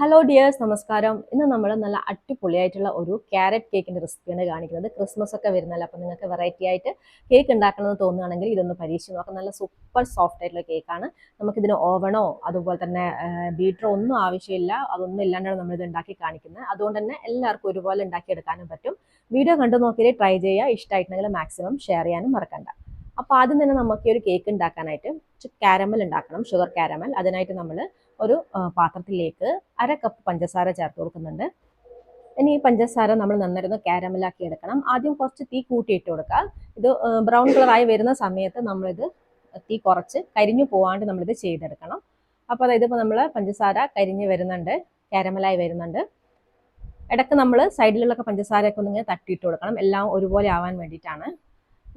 Hello dears നമസ്കാരം. ഇന്ന് നമ്മൾ നല്ല അടിപൊളിയായിട്ടുള്ള ഒരു ക്യാരറ്റ് കേക്കിന്റെ റെസിപ്പിയാണ് കാണിക്കുന്നത്. ക്രിസ്മസ് ഒക്കെ വരുന്നല്ലോ അപ്പോൾ നിങ്ങൾക്ക് വെറൈറ്റി ആയിട്ട് കേക്ക് ഉണ്ടാക്കണമെന്ന് തോന്നുകയാണെങ്കിൽ ഇതൊന്ന് പരീക്ഷിച്ച് നോക്കാം. നല്ല സൂപ്പർ സോഫ്റ്റ് ആയിട്ടുള്ള കേക്കാണ് നമുക്കിതിന് ഓവണോ അതുപോലെ തന്നെ ബീറ്ററോ ഒന്നും ആവശ്യമില്ല. അതൊന്നും ഇല്ലാണ്ടാണ് നമ്മൾ ഇത് ഉണ്ടാക്കി കാണിക്കുന്നത്. അതുകൊണ്ട് തന്നെ എല്ലാവർക്കും ഒരുപോലെ ഉണ്ടാക്കിയെടുക്കാനും പറ്റും. വീഡിയോ കണ്ടു നോക്കിയാൽ ട്രൈ ചെയ്യുക. ഇഷ്ടമായിട്ടുണ്ടെങ്കിൽ മാക്സിമം ഷെയർ ചെയ്യാനും മറക്കണ്ട. അപ്പോൾ ആദ്യം തന്നെ നമുക്ക് ഒരു കേക്ക് ഉണ്ടാക്കാനായിട്ട് കാരമൽ ഉണ്ടാക്കണം ഷുഗർ കാരമൽ അതിനായിട്ട് നമ്മൾ ഒരു പാത്രത്തിലേക്ക് അര കപ്പ് പഞ്ചസാര ചേർത്ത് കൊടുക്കുന്നുണ്ട്. ഇനി ഈ പഞ്ചസാര നമ്മൾ നന്നായിരുന്നു കാരമലാക്കി എടുക്കണം. ആദ്യം കുറച്ച് തീ കൂട്ടിയിട്ട് കൊടുക്കുക. ഇത് ബ്രൗൺ കളറായി വരുന്ന സമയത്ത് നമ്മളിത് തീ കുറച്ച് കരിഞ്ഞു പോവാണ്ട് നമ്മളിത് ചെയ്തെടുക്കണം. അപ്പോൾ അതായത് ഇപ്പോൾ നമ്മൾ പഞ്ചസാര കരിഞ്ഞ് വരുന്നുണ്ട് കാരമലായി വരുന്നുണ്ട്. ഇടയ്ക്ക് നമ്മൾ സൈഡിലുള്ള പഞ്ചസാരയൊക്കെ ഒന്ന് ഇങ്ങനെ തട്ടിയിട്ട് കൊടുക്കണം. എല്ലാം ഒരുപോലെ ആവാൻ വേണ്ടിയിട്ടാണ്.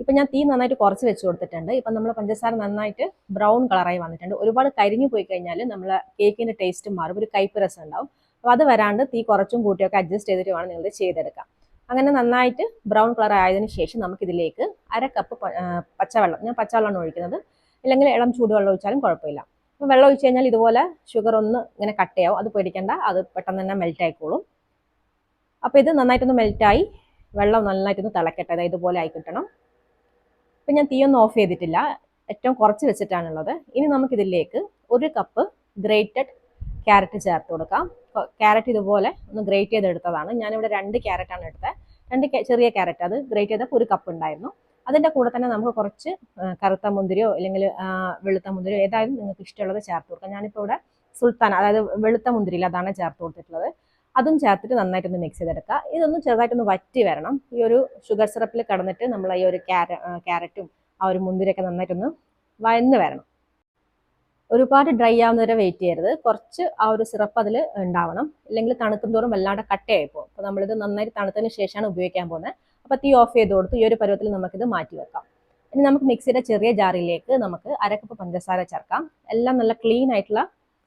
ഇപ്പം ഞാൻ തീ നന്നായിട്ട് കുറച്ച് വെച്ച് കൊടുത്തിട്ടുണ്ട്. ഇപ്പം നമ്മൾ പഞ്ചസാര നന്നായിട്ട് ബ്രൗൺ കളറായി വന്നിട്ടുണ്ട്. ഒരുപാട് കരിഞ്ഞു പോയി കഴിഞ്ഞാൽ നമ്മൾ കേക്കിന്റെ ടേസ്റ്റ് മാറും. ഒരു കയ്പ്പ് രസം ഉണ്ടാവും. അപ്പോൾ അത് വരാണ്ട് തീ കുറച്ചും കൂട്ടിയൊക്കെ അഡ്ജസ്റ്റ് ചെയ്തിട്ട് വേണം നിങ്ങൾ ചെയ്തെടുക്കാം അങ്ങനെ നന്നായിട്ട് ബ്രൗൺ കളർ ആയതിനു ശേഷം നമുക്കിതിലേക്ക് അര കപ്പ് പച്ചവെള്ളം ഞാൻ പച്ചവെള്ളമാണ് ഒഴിക്കുന്നത്. ഇല്ലെങ്കിൽ ഇളം ചൂടുവെള്ളം ഒഴിച്ചാലും കുഴപ്പമില്ല. അപ്പോൾ വെള്ളം ഒഴിച്ച് കഴിഞ്ഞാൽ ഇതുപോലെ ഷുഗർ ഒന്ന് ഇങ്ങനെ കട്ടയാവും അത് പേടിക്കേണ്ട. അത് പെട്ടെന്ന് തന്നെ മെൽറ്റ് ആയിക്കോളും. അപ്പോൾ ഇത് നന്നായിട്ടൊന്ന് മെൽറ്റായി വെള്ളം നന്നായിട്ടൊന്ന് തിളക്കട്ടെ. അതായത് ഇതുപോലെ ആയി കിട്ടണം. ഇപ്പം ഞാൻ തീയൊന്നും ഓഫ് ചെയ്തിട്ടില്ല. ഏറ്റവും കുറച്ച് വെച്ചിട്ടാണുള്ളത്. ഇനി നമുക്കിതിലേക്ക് ഒരു കപ്പ് ഗ്രേറ്റഡ് ക്യാരറ്റ് ചേർത്ത് കൊടുക്കാം. ക്യാരറ്റ് ഇതുപോലെ ഒന്ന് ഗ്രേറ്റ് ചെയ്തെടുത്തതാണ്. ഞാനിവിടെ രണ്ട് ക്യാരറ്റാണ് എടുത്തത്. രണ്ട് ചെറിയ ക്യാരറ്റ് അത് ഗ്രേറ്റ് ചെയ്തപ്പോൾ ഒരു കപ്പ് ഉണ്ടായിരുന്നു. അതിന്റെ കൂടെ തന്നെ നമുക്ക് കുറച്ച് കറുത്ത മുന്തിരിയോ അല്ലെങ്കിൽ വെളുത്ത മുന്തിരിയോ ഏതായാലും നിങ്ങൾക്ക് ഇഷ്ടമുള്ളത് ചേർത്ത് കൊടുക്കാം. ഞാനിപ്പോൾ ഇവിടെ സുൽത്താൻ അതായത് വെളുത്ത മുന്തിരിയിൽ അതാണ് ചേർത്ത് കൊടുത്തിട്ടുള്ളത്. അതും ചേർത്തിട്ട് നന്നായിട്ടൊന്ന് മിക്സ് ചെയ്തെടുക്കുക. ഇതൊന്ന് ചെറുതായിട്ടൊന്ന് വറ്റി വരണം. ഈ ഒരു ഷുഗർ സിറപ്പിൽ കടന്നിട്ട് നമ്മൾ ഈ ഒരു ക്യാര ക്യാരറ്റും ആ ഒരു മുന്തിരിയൊക്കെ നന്നായിട്ടൊന്ന് വഴന്ന് വരണം. ഒരുപാട് ഡ്രൈ ആവുന്നവരെ വെയിറ്റ് ചെയ്യരുത്. കുറച്ച് ആ ഒരു സിറപ്പ് അതിൽ ഉണ്ടാവണം. ഇല്ലെങ്കിൽ തണുക്കും തോറും വല്ലാണ്ട് കട്ടയായി പോകും. അപ്പോൾ നമ്മളിത് നന്നായിട്ട് തണുത്തതിന് ശേഷമാണ് ഉപയോഗിക്കാൻ പോകുന്നത്. അപ്പോൾ തീ ഓഫ് ചെയ്ത് കൊടുത്ത് ഈ ഒരു പരുവത്തിൽ നമുക്കിത് മാറ്റി വെക്കാം. ഇനി നമുക്ക് മിക്സിയുടെ ചെറിയ ജാറിലേക്ക് നമുക്ക് അരക്കപ്പ് പഞ്ചസാര ചേർക്കാം. എല്ലാം നല്ല ക്ലീൻ ആയിട്ടുള്ള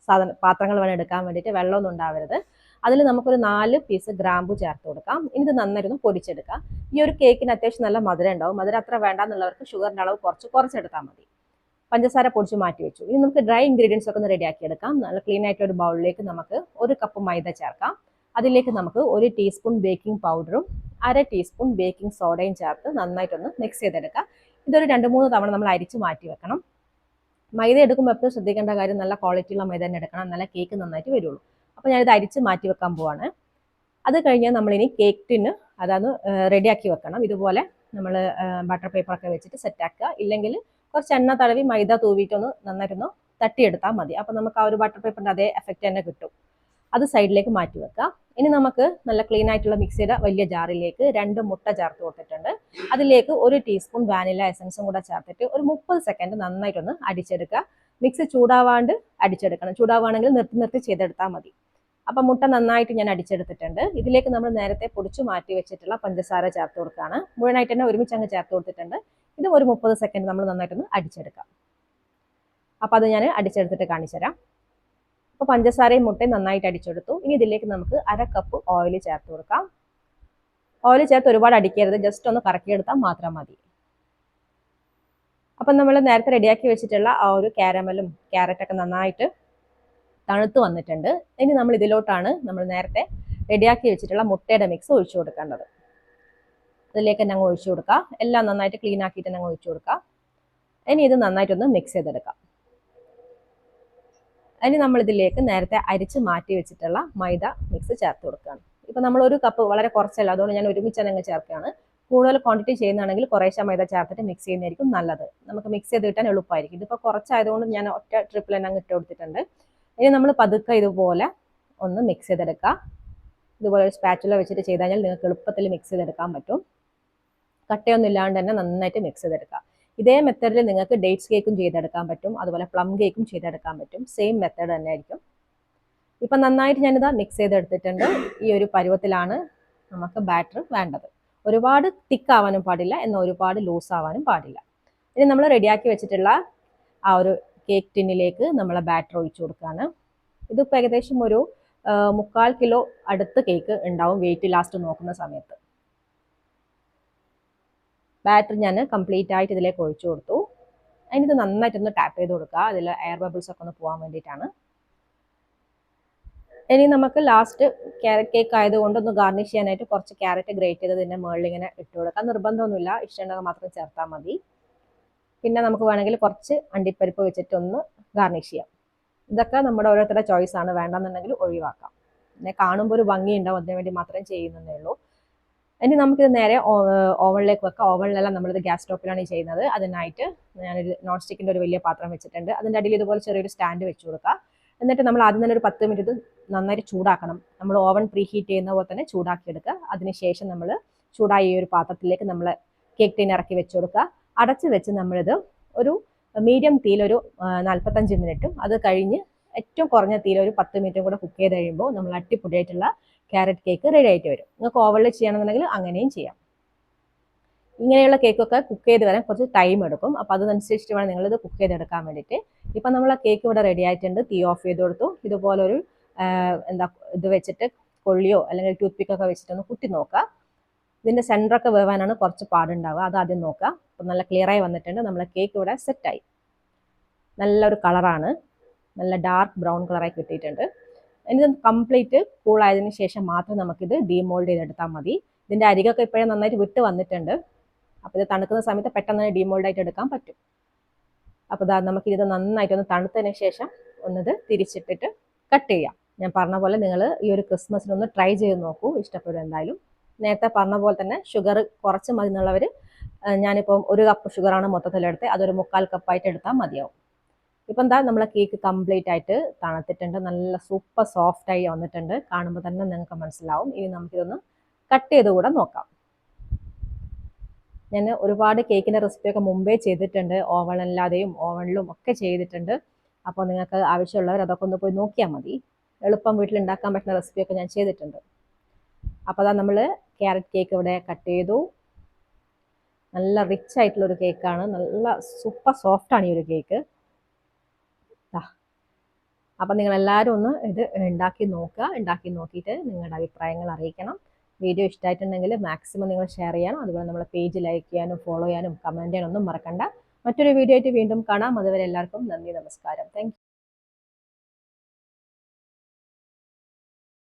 സാധന പാത്രങ്ങൾ വേണം എടുക്കാൻ വേണ്ടിയിട്ട് വെള്ളമൊന്നും ഉണ്ടാവരുത്. അതിൽ നമുക്കൊരു നാല് പീസ് ഗ്രാമ്പു ചേർത്ത് കൊടുക്കാം. ഇനി ഇത് നന്നായിരുന്നു പൊടിച്ചെടുക്കാം ഈ ഒരു കേക്കിന് അത്യാവശ്യം നല്ല മധുരം ഉണ്ടാവും. മധുരം അത്ര വേണ്ടാന്നുള്ളവർക്ക് ഷുഗറിന്റെ അളവ് കുറച്ച് കുറച്ചെടുത്താൽ മതി. പഞ്ചസാര പൊടിച്ച് മാറ്റി വെച്ചു. ഇനി നമുക്ക് ഡ്രൈ ഇൻഗ്രീഡിയൻസ് ഒക്കെ ഒന്ന് റെഡിയാക്കി എടുക്കാം. നല്ല ക്ലീൻ ആയിട്ട് ഒരു ബൗളിലേക്ക് നമുക്ക് ഒരു കപ്പ് മൈദ ചേർക്കാം. അതിലേക്ക് നമുക്ക് ഒരു ടീസ്പൂൺ ബേക്കിംഗ് പൗഡറും അര ടീസ്പൂൺ ബേക്കിംഗ് സോഡയും ചേർത്ത് നന്നായിട്ടൊന്ന് മിക്സ് ചെയ്തെടുക്കാം. ഇതൊരു രണ്ട് മൂന്ന് തവണ നമ്മൾ അരിച്ച് മാറ്റി വെക്കണം. മൈദ എടുക്കുമ്പോൾ എപ്പോഴും ശ്രദ്ധിക്കേണ്ട കാര്യം നല്ല ക്വാളിറ്റിയുള്ള മൈദ തന്നെ എടുക്കണം. നല്ല കേക്ക് നന്നായിട്ട് വരുള്ളൂ. അപ്പോൾ ഞാനിത് അരിച്ച് മാറ്റി വെക്കാൻ പോവാണ്. അത് കഴിഞ്ഞാൽ നമ്മളിനി കേക്ക് ടിന് അതാണ് റെഡിയാക്കി വെക്കണം. ഇതുപോലെ നമ്മൾ ബട്ടർ പേപ്പറൊക്കെ വെച്ചിട്ട് സെറ്റാക്കുക ഇല്ലെങ്കിൽ കുറച്ച് എണ്ണ തടവി മൈദ തൂവിയിട്ടൊന്ന് നന്നായിട്ടൊന്ന് തട്ടിയെടുത്താൽ മതി. അപ്പോൾ നമുക്ക് ആ ഒരു ബട്ടർ പേപ്പറിന്റെ അതേ എഫക്റ്റ് തന്നെ കിട്ടും. അത് സൈഡിലേക്ക് മാറ്റി വെക്കാം. ഇനി നമുക്ക് നല്ല ക്ലീൻ ആയിട്ടുള്ള മിക്സിയുടെ വലിയ ജാറിലേക്ക് രണ്ട് മുട്ട ചേർത്ത് കൊടുത്തിട്ടുണ്ട്. അതിലേക്ക് ഒരു ടീസ്പൂൺ വാനില എസൻസും കൂടെ ചേർത്തിട്ട് ഒരു മുപ്പത് സെക്കൻഡ് നന്നായിട്ടൊന്ന് അടിച്ചെടുക്കുക. മിക്സി ചൂടാവാണ്ട് അടിച്ചെടുക്കണം. ചൂടാവാണെങ്കിൽ നിർത്തി നിർത്തി ചെയ്തെടുത്താൽ മതി. അപ്പം മുട്ട നന്നായിട്ട് ഞാൻ അടിച്ചെടുത്തിട്ടുണ്ട്. ഇതിലേക്ക് നമ്മൾ നേരത്തെ പൊടിച്ചു മാറ്റി വെച്ചിട്ടുള്ള പഞ്ചസാര ചേർത്ത് കൊടുക്കുകയാണ്. മുഴുവനായിട്ട് തന്നെ ഒരുമിച്ച് അങ്ങ് ചേർത്ത് കൊടുത്തിട്ടുണ്ട്. ഇത് ഒരു മുപ്പത് സെക്കൻഡ് നമ്മൾ നന്നായിട്ടൊന്ന് അടിച്ചെടുക്കാം. അപ്പോൾ അത് ഞാൻ അടിച്ചെടുത്തിട്ട് കാണിച്ചു തരാം. അപ്പോൾ പഞ്ചസാരയും മുട്ടയും നന്നായിട്ട് അടിച്ചെടുത്തു. ഇനി ഇതിലേക്ക് നമുക്ക് അര കപ്പ് ഓയിൽ ചേർത്ത് കൊടുക്കാം. ഓയിൽ ചേർത്ത് ഒരുപാട് അടിക്കരുത്. ജസ്റ്റ് ഒന്ന് കറക്കിയെടുത്താൽ മാത്രം മതി. അപ്പം നമ്മൾ നേരത്തെ റെഡിയാക്കി വെച്ചിട്ടുള്ള ആ ഒരു കാരമലും ക്യാരറ്റൊക്കെ നന്നായിട്ട് തണുത്ത് വന്നിട്ടുണ്ട്. ഇനി നമ്മൾ ഇതിലോട്ടാണ് നമ്മൾ നേരത്തെ റെഡിയാക്കി വെച്ചിട്ടുള്ള മുട്ടയുടെ മിക്സ് ഒഴിച്ചു കൊടുക്കേണ്ടത്. അതിലേക്ക് തന്നെ അങ്ങ് ഒഴിച്ചു കൊടുക്കുക എല്ലാം നന്നായിട്ട് ക്ലീൻ ആക്കിയിട്ട് തന്നെ ഒഴിച്ചു കൊടുക്കുക ഇനി ഇത് നന്നായിട്ടൊന്ന് മിക്സ് ചെയ്തെടുക്കാം. ഇനി നമ്മൾ ഇതിലേക്ക് നേരത്തെ അരിച്ച് മാറ്റി വെച്ചിട്ടുള്ള മൈദ മിക്സ് ചേർത്ത് കൊടുക്കുകയാണ്. ഇപ്പം നമ്മൾ ഒരു കപ്പ് വളരെ കുറച്ചല്ല അതുകൊണ്ട് ഞാൻ ഒരുമിച്ച് തന്നെ ചേർക്കുകയാണ്. കൂടുതൽ ക്വാണ്ടിറ്റി ചെയ്യുന്നതാണെങ്കിൽ കുറേശ്ശെ മൈദ ചേർത്തിട്ട് മിക്സ് ചെയ്യുന്നതായിരിക്കും നല്ലത്. നമുക്ക് മിക്സ് ചെയ്ത് കിട്ടാൻ എളുപ്പമായിരിക്കും. ഇതിപ്പോൾ കുറച്ചായതുകൊണ്ട് ഞാൻ ഒറ്റ ട്രിപ്പിൽ തന്നെ അങ്ങ് ഇട്ട് കൊടുത്തിട്ടുണ്ട്. ഇനി നമ്മൾ പതുക്കെ ഇതുപോലെ ഒന്ന് മിക്സ് ചെയ്തെടുക്കുക. ഇതുപോലെ ഒരു സ്പാച്ചുല വെച്ചിട്ട് ചെയ്ത് കഴിഞ്ഞാൽ നിങ്ങൾക്ക് എളുപ്പത്തിൽ മിക്സ് ചെയ്തെടുക്കാൻ പറ്റും. കട്ടയൊന്നും ഇല്ലാണ്ട് തന്നെ നന്നായിട്ട് മിക്സ് ചെയ്തെടുക്കുക. ഇതേ മെത്തേഡിൽ നിങ്ങൾക്ക് ഡേറ്റ്സ് കേക്കും ചെയ്തെടുക്കാൻ പറ്റും. അതുപോലെ പ്ലം കേക്കും ചെയ്തെടുക്കാൻ പറ്റും. സെയിം മെത്തേഡ് തന്നെ ആയിരിക്കും. ഇപ്പം നന്നായിട്ട് ഞാനിതാ മിക്സ് ചെയ്തെടുത്തിട്ടുണ്ട്. ഈ ഒരു പരുവത്തിലാണ് നമുക്ക് ബാറ്റർ വേണ്ടത്. ഒരുപാട് തിക്ക് ആവാനും പാടില്ല. എന്നാൽ ഒരുപാട് ലൂസ് ആവാനും പാടില്ല. ഇനി നമ്മൾ റെഡിയാക്കി വെച്ചിട്ടുള്ള ആ ഒരു കേക്ക് ടിന്നിലേക്ക് നമ്മൾ ബാറ്റർ ഒഴിച്ചു കൊടുക്കുകയാണ് ഇതിപ്പോൾ ഏകദേശം ഒരു മുക്കാൽ കിലോ അടുത്ത് കേക്ക് ഉണ്ടാവും വെയിറ്റ് ലാസ്റ്റ് നോക്കുന്ന സമയത്ത്. ബാറ്റർ ഞാൻ കംപ്ലീറ്റ് ആയിട്ട് ഇതിലേക്ക് ഒഴിച്ചു കൊടുത്തു. അതിനിത് നന്നായിട്ടൊന്ന് ടാപ്പ് ചെയ്ത് കൊടുക്കുക. അതിൽ എയർ ബബിൾസ് ഒക്കെ ഒന്ന് പോകാൻ വേണ്ടിയിട്ടാണ്. ഇനി നമുക്ക് ലാസ്റ്റ് ക്യാരറ്റ് കേക്ക് ആയതുകൊണ്ട് ഒന്ന് ഗാർണിഷ് ചെയ്യാനായിട്ട് കുറച്ച് ക്യാരറ്റ് ഗ്രേറ്റ് ചെയ്ത് ഇതിന്റെ മുകളിൽ ഇങ്ങനെ ഇട്ട് കൊടുക്കാം. നിർബന്ധമൊന്നുമില്ല. ഇഷ്ടമുണ്ടെങ്കിൽ മാത്രം ചേർത്താൽ മതി. പിന്നെ നമുക്ക് വേണമെങ്കിൽ കുറച്ച് അണ്ടിപ്പരിപ്പ് വെച്ചിട്ട് ഒന്ന് ഗാർണിഷ് ചെയ്യാം. ഇതൊക്കെ നമ്മുടെ ഓരോരുത്തരുടെ ചോയ്സ് ആണ്. വേണ്ടെന്നുണ്ടെങ്കിൽ ഒഴിവാക്കാം. പിന്നെ കാണുമ്പോൾ ഒരു ഭംഗി ഉണ്ടാവും. അതിനു വേണ്ടി മാത്രം ചെയ്യുന്നതേ ഉള്ളൂ. ഇനി നമുക്കിത് നേരെ ഓവണിലേക്ക് വെക്കാം. ഓവണിലെല്ലാം നമ്മളിത് ഗ്യാസ് സ്റ്റോപ്പിലാണ് ഈ ചെയ്യുന്നത്. അതിനായിട്ട് ഞാനൊരു നോൺ സ്റ്റിക്കിന്റെ ഒരു വലിയ പാത്രം വെച്ചിട്ടുണ്ട്. അതിന്റെ അടിയിൽ ഇതുപോലെ ചെറിയൊരു സ്റ്റാൻഡ് വെച്ച് കൊടുക്കുക. എന്നിട്ട് നമ്മൾ ആദ്യം തന്നെ ഒരു പത്ത് മിനിറ്റ് നന്നായിട്ട് ചൂടാക്കണം. നമ്മൾ ഓവൻ പ്രീ ഹീറ്റ് ചെയ്യുന്ന പോലെ തന്നെ ചൂടാക്കിയെടുക്കുക. അതിനുശേഷം നമ്മൾ ചൂടായ ഈ ഒരു പാത്രത്തിലേക്ക് നമ്മൾ കേക്ക് ടീൻ ഇറക്കി വെച്ച് കൊടുക്കുക. അടച്ച് വെച്ച് നമ്മളിത് ഒരു മീഡിയം തീയിൽ ഒരു നാൽപ്പത്തഞ്ച് മിനിറ്റും അത് കഴിഞ്ഞ് ഏറ്റവും കുറഞ്ഞ തീയിൽ ഒരു പത്ത് മിനിറ്റും കൂടെ കുക്ക് ചെയ്ത് കഴിയുമ്പോൾ നമ്മൾ അടിപൊളിയായിട്ടുള്ള ക്യാരറ്റ് കേക്ക് റെഡി ആയിട്ട് വരും. നിങ്ങൾക്ക് ഓവനിൽ ചെയ്യണമെന്നുണ്ടെങ്കിൽ അങ്ങനെയും ചെയ്യാം. ഇങ്ങനെയുള്ള കേക്കൊക്കെ കുക്ക് ചെയ്ത് വരാൻ കുറച്ച് ടൈം എടുക്കും. അപ്പോൾ അതനുസരിച്ചിട്ട് വേണം നിങ്ങളിത് കുക്ക് ചെയ്തെടുക്കാൻ വേണ്ടിയിട്ട്. ഇപ്പം നമ്മൾ കേക്ക് ഇവിടെ റെഡി ആയിട്ടുണ്ട്. തീ ഓഫ് ചെയ്ത് കൊടുത്തു. ഇതുപോലൊരു എന്താ ഇത് വെച്ചിട്ട് കൊള്ളിയോ അല്ലെങ്കിൽ ടൂത്ത് പിക്കൊക്കെ വെച്ചിട്ടൊന്ന് കുത്തി നോക്കുക. ഇതിന്റെ സെന്ററൊക്കെ വേവാനാണ് കുറച്ച് പാടുണ്ടാവുക. അത് ആദ്യം നോക്കാം അപ്പം നല്ല ക്ലിയറായി വന്നിട്ടുണ്ട്. നമ്മളെ കേക്ക് ഇവിടെ സെറ്റായി നല്ലൊരു കളറാണ് നല്ല ഡാർക്ക് ബ്രൗൺ കളറായി കിട്ടിയിട്ടുണ്ട്. ഇനി കംപ്ലീറ്റ് കൂളായതിനു ശേഷം മാത്രം നമുക്കിത് ഡീമോൾഡ് ചെയ്തെടുത്താൽ മതി. ഇതിന്റെ അരികൊക്കെ ഇപ്പോഴേ നന്നായിട്ട് വിട്ട് വന്നിട്ടുണ്ട്. അപ്പോൾ ഇത് തണുക്കുന്ന സമയത്ത് പെട്ടെന്ന് ഡീമോൾഡ് ആയിട്ട് എടുക്കാൻ പറ്റും. അപ്പോൾ ഇതാ നമുക്കിത് നന്നായിട്ട് ഒന്ന് തണുത്തതിന് ശേഷം ഒന്നത് തിരിച്ചിട്ടിട്ട് കട്ട് ചെയ്യാം. ഞാൻ പറഞ്ഞ പോലെ നിങ്ങൾ ഈ ഒരു ക്രിസ്മസിനൊന്ന് ട്രൈ ചെയ്ത് നോക്കൂ. ഇഷ്ടപ്പെടും എന്തായാലും നേരത്തെ പറഞ്ഞ പോലെ തന്നെ ഷുഗർ കുറച്ച് മതി എന്നുള്ളവർ ഞാനിപ്പം ഒരു കപ്പ് ഷുഗറാണ് മൊത്തത്തിലെടുത്ത് അതൊരു മുക്കാൽ കപ്പായിട്ട് എടുത്താൽ മതിയാവും. ഇപ്പം എന്താ നമ്മളെ കേക്ക് കംപ്ലീറ്റ് ആയിട്ട് തണുത്തിട്ടുണ്ട് നല്ല സൂപ്പർ സോഫ്റ്റ് ആയി വന്നിട്ടുണ്ട്. കാണുമ്പോൾ തന്നെ നിങ്ങൾക്ക് മനസ്സിലാവും. ഇനി നമുക്കിതൊന്ന് കട്ട് ചെയ്ത് കൂടെ നോക്കാം. ഞാൻ ഒരുപാട് കേക്കിന്റെ റെസിപ്പിയൊക്കെ മുമ്പേ ചെയ്തിട്ടുണ്ട്. ഓവണല്ലാതെയും ഓവണിലും ഒക്കെ ചെയ്തിട്ടുണ്ട്. അപ്പോൾ നിങ്ങൾക്ക് ആവശ്യമുള്ളവർ അതൊക്കെ ഒന്ന് പോയി നോക്കിയാൽ മതി. എളുപ്പം വീട്ടിൽ ഉണ്ടാക്കാൻ പറ്റുന്ന റെസിപ്പിയൊക്കെ ഞാൻ ചെയ്തിട്ടുണ്ട്. അപ്പോൾ അതാ നമ്മൾ ക്യാരറ്റ് കേക്ക് ഇവിടെ കട്ട് ചെയ്തു. നല്ല റിച്ച് ആയിട്ടുള്ളൊരു കേക്കാണ് നല്ല സൂപ്പർ സോഫ്റ്റാണ് ഈ ഒരു കേക്ക് അപ്പം നിങ്ങൾ എല്ലാവരും ഒന്ന് ഇത് ഉണ്ടാക്കി നോക്കുക. ഉണ്ടാക്കി നോക്കിയിട്ട് നിങ്ങളുടെ അഭിപ്രായങ്ങൾ അറിയിക്കണം. വീഡിയോ ഇഷ്ടമായിട്ടുണ്ടെങ്കിൽ മാക്സിമം നിങ്ങൾ ഷെയർ ചെയ്യണം. അതുപോലെ നമ്മളെ പേജ് ലൈക്ക് ചെയ്യാനും ഫോളോ ചെയ്യാനും കമന്റ് ചെയ്യാനൊന്നും മറക്കണ്ട. മറ്റൊരു വീഡിയോ ആയിട്ട് വീണ്ടും കാണാം. അതുവരെ എല്ലാവർക്കും നന്ദി നമസ്കാരം. താങ്ക്